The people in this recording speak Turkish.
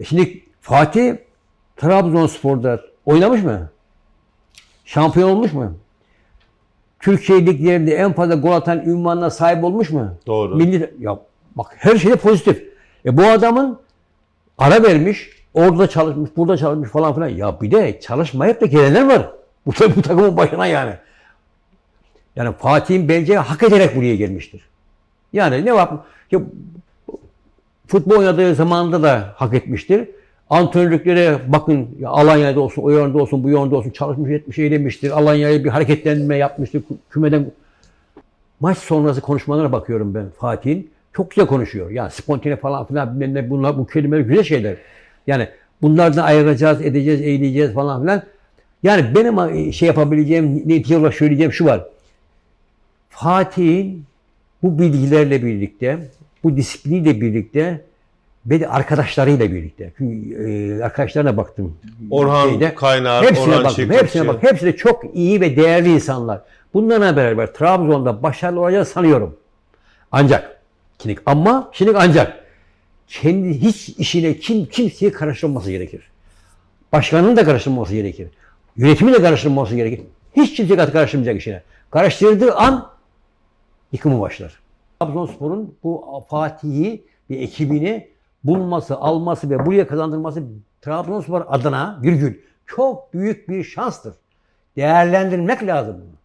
E şimdi Fatih Trabzonspor'da oynamış mı? Şampiyon olmuş mu? Türkiye liglerinde en fazla gol atan ünvanına sahip olmuş mu? Doğru. Milli, ya bak her şeyde pozitif. E bu adamın ara vermiş, orada çalışmış, burada çalışmış falan filan. Ya bir de çalışmayıp da gelenler var. Bu, bu takımın başına yani. Yani Fatih'in bence hak ederek buraya gelmiştir. Yani ne var? Ya, futbol oynadığı zamanında da hak etmiştir. Antrenörlüklere bakın ya Alanya'da olsun, o yönde olsun, bu yönde olsun çalışmış etmiş, eylemiştir. Alanya'ya bir hareketlenme yapmıştır. Kü- Kümeden maç sonrası konuşmalarına bakıyorum ben Fatih'in. Çok güzel konuşuyor. Yani spontane falan filan bilmem bunlar bu kelimeler güzel şeyler. Yani bunlardan ayıracağız, edeceğiz, eğileceğiz falan filan. Yani benim şey yapabileceğim, netice olarak söyleyeceğim şu var. Fatih'in bu bilgilerle birlikte, bu disipliniyle birlikte ve de arkadaşlarıyla birlikte. Çünkü e, arkadaşlarına baktım. Orhan Kaynar, hepsine Orhan baktım, Çiftlikçi. hepsine bak. Hepsi de çok iyi ve değerli insanlar. Bunlarla beraber Trabzon'da başarılı olacağını sanıyorum. Ancak, şimdi, ama şimdi ancak kendi hiç işine kim kimseye karıştırmaması gerekir. Başkanın da karıştırmaması gerekir. Yönetimin de karıştırmaması gerekir. Hiç kimse karıştırmayacak işine. Karıştırdığı an yıkımı başlar. Trabzonspor'un bu Fatih'i ve ekibini bulması, alması ve buraya kazandırması Trabzonspor adına virgül çok büyük bir şanstır. Değerlendirmek lazım bunu.